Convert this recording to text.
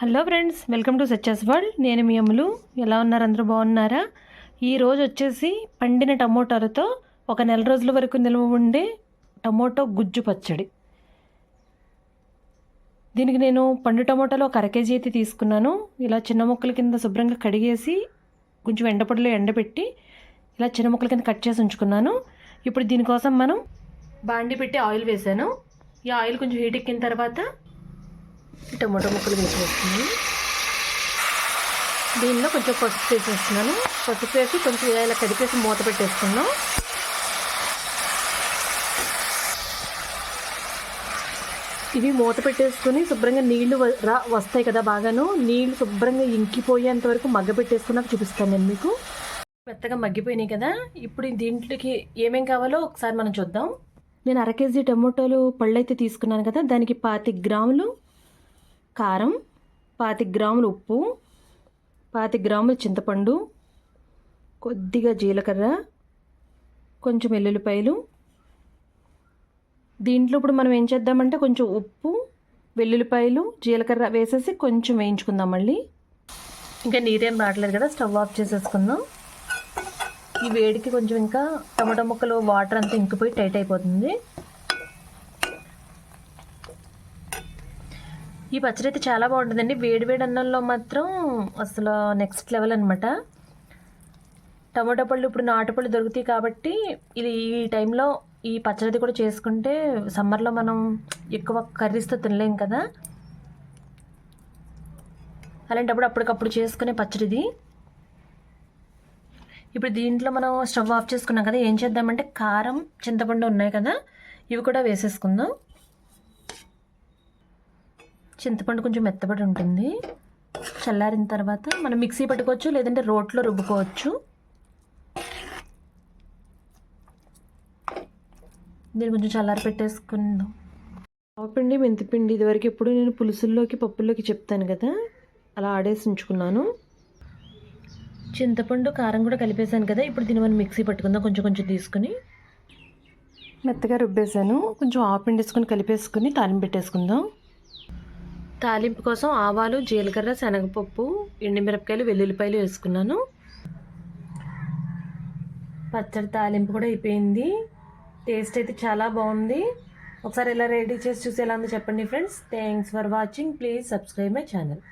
Hello friends welcome to సచ్చెస్ world. నేను మీ అమ్ములు ఎలా ఉన్నారు? అందరూ బాగున్నారా? ఈ రోజు వచ్చేసి పండిన టమోటాలతో ఒక నెల రోజుల వరకు నిల్వ ఉండే టమోటో గుజ్జు పచ్చడి. దీనికి నేను పండు టమోటాలు ఒక అర కేజీ అయితే తీసుకున్నాను. ఇలా చిన్న ముక్కల కింద శుభ్రంగా కడిగేసి కొంచెం ఎండపొడిలో ఎండబెట్టి ఇలా చిన్న ముక్కల కింద కట్ చేసి ఉంచుకున్నాను. ఇప్పుడు దీనికోసం మనం బాండి పెట్టి ఆయిల్ వేసాను ఈ ఆయిల్ కొంచెం హీట్ ఎక్కిన తర్వాత టమాటో ముక్కలు వేసేస్తున్నాను దీనిలో కొంచెం పసుపు వేసేస్తున్నాను. పసుపు వేసి కొంచెం ఇలా కడిపేసి మూత పెట్టేస్తున్నాం ఇవి మూత పెట్టేసుకుని శుభ్రంగా నీళ్ళు వ- రా వస్తాయి కదా బాగాను. నీళ్ళు శుభ్రంగా ఇంకిపోయేంత వరకు మగ్గ పెట్టేసుకున్నాక చూపిస్తాను నేను మీకు. మెత్తగా మగ్గిపోయినాయి కదా. ఇప్పుడు దీంట్లోకి ఏమేం కావాలో ఒకసారి మనం చూద్దాం. నేను అర కేజీ టమోటాలు పళ్ళు అయితే తీసుకున్నాను కదా. దానికి పాతి గ్రాములు కారం పాతి గ్రాములు ఉప్పు పాతి గ్రాములు చింతపండు కొద్దిగా జీలకర్ర కొంచెం వెల్లుల్లిపాయలు దీంట్లో ఇప్పుడు మనం ఏం చేద్దామంటే కొంచెం ఉప్పు వెల్లుల్లిపాయలు జీలకర్ర వేసేసి కొంచెం వేయించుకుందాం మళ్ళీ. ఇంకా నీరేం రావట్లేదు కదా స్టవ్ ఆఫ్ చేసేసుకుందాం. ఈ వేడికి కొంచెం ఇంకా టమాటా ముక్కలు వాటర్ అంతా ఇంకిపోయి టైట్ అయిపోతుంది. ఈ పచ్చడి అయితే చాలా బాగుంటుందండి. వేడి వేడి అన్నంలో మాత్రం అసలు నెక్స్ట్ లెవెల్ అనమాట టమాటా పళ్ళు ఇప్పుడు నాటుపళ్ళు దొరుకుతాయి కాబట్టి ఇది ఈ టైంలో ఈ పచ్చడి కూడా చేసుకుంటే సమ్మర్లో మనం ఎక్కువ కర్రీస్తో తినలేం కదా. అలాంటప్పుడు అప్పటికప్పుడు చేసుకునే పచ్చడిది. ఇప్పుడు దీంట్లో మనం స్టవ్ ఆఫ్ చేసుకున్నాం కదా ఏం చేద్దామంటే కారం చింతపండు ఉన్నాయి కదా ఇవి కూడా వేసేసుకుందాం. చింతపండు కొంచెం మెత్తబడి ఉంటుంది. చల్లారిన తర్వాత మనం మిక్సీ పట్టుకోవచ్చు లేదంటే రోట్లో రుబ్బుకోవచ్చు. దీన్ని కొంచెం చల్లారి పెట్టేసుకుందాం. ఆవపిండి మెంతిపిండి ఇదివరకు ఎప్పుడు నేను పులుసుల్లోకి పప్పుల్లోకి చెప్తాను కదా? అలా ఆడేసి ఉంచుకున్నాను. చింతపండు కారం కూడా కలిపేసాను కదా ఇప్పుడు దీన్ని మనం మిక్సీ పట్టుకుందాం కొంచెం కొంచెం తీసుకుని. మెత్తగా రుబ్బేసాను కొంచెం ఆవపిండి వేసుకొని కలిపేసుకుని తాలింపు పెట్టేసుకుందాం. తాలింపు కోసం ఆవాలు జీలకర్ర శనగపప్పు ఎండుమిరపకాయలు వెల్లుల్లిపాయలు వేసుకున్నాను. పచ్చడి తాలింపు కూడా అయిపోయింది. టేస్ట్ అయితే చాలా బాగుంది. ఒకసారి ఎలా రెడీ చేసి చూసి ఎలా ఉందో చెప్పండి friends. Thanks for watching please subscribe my channel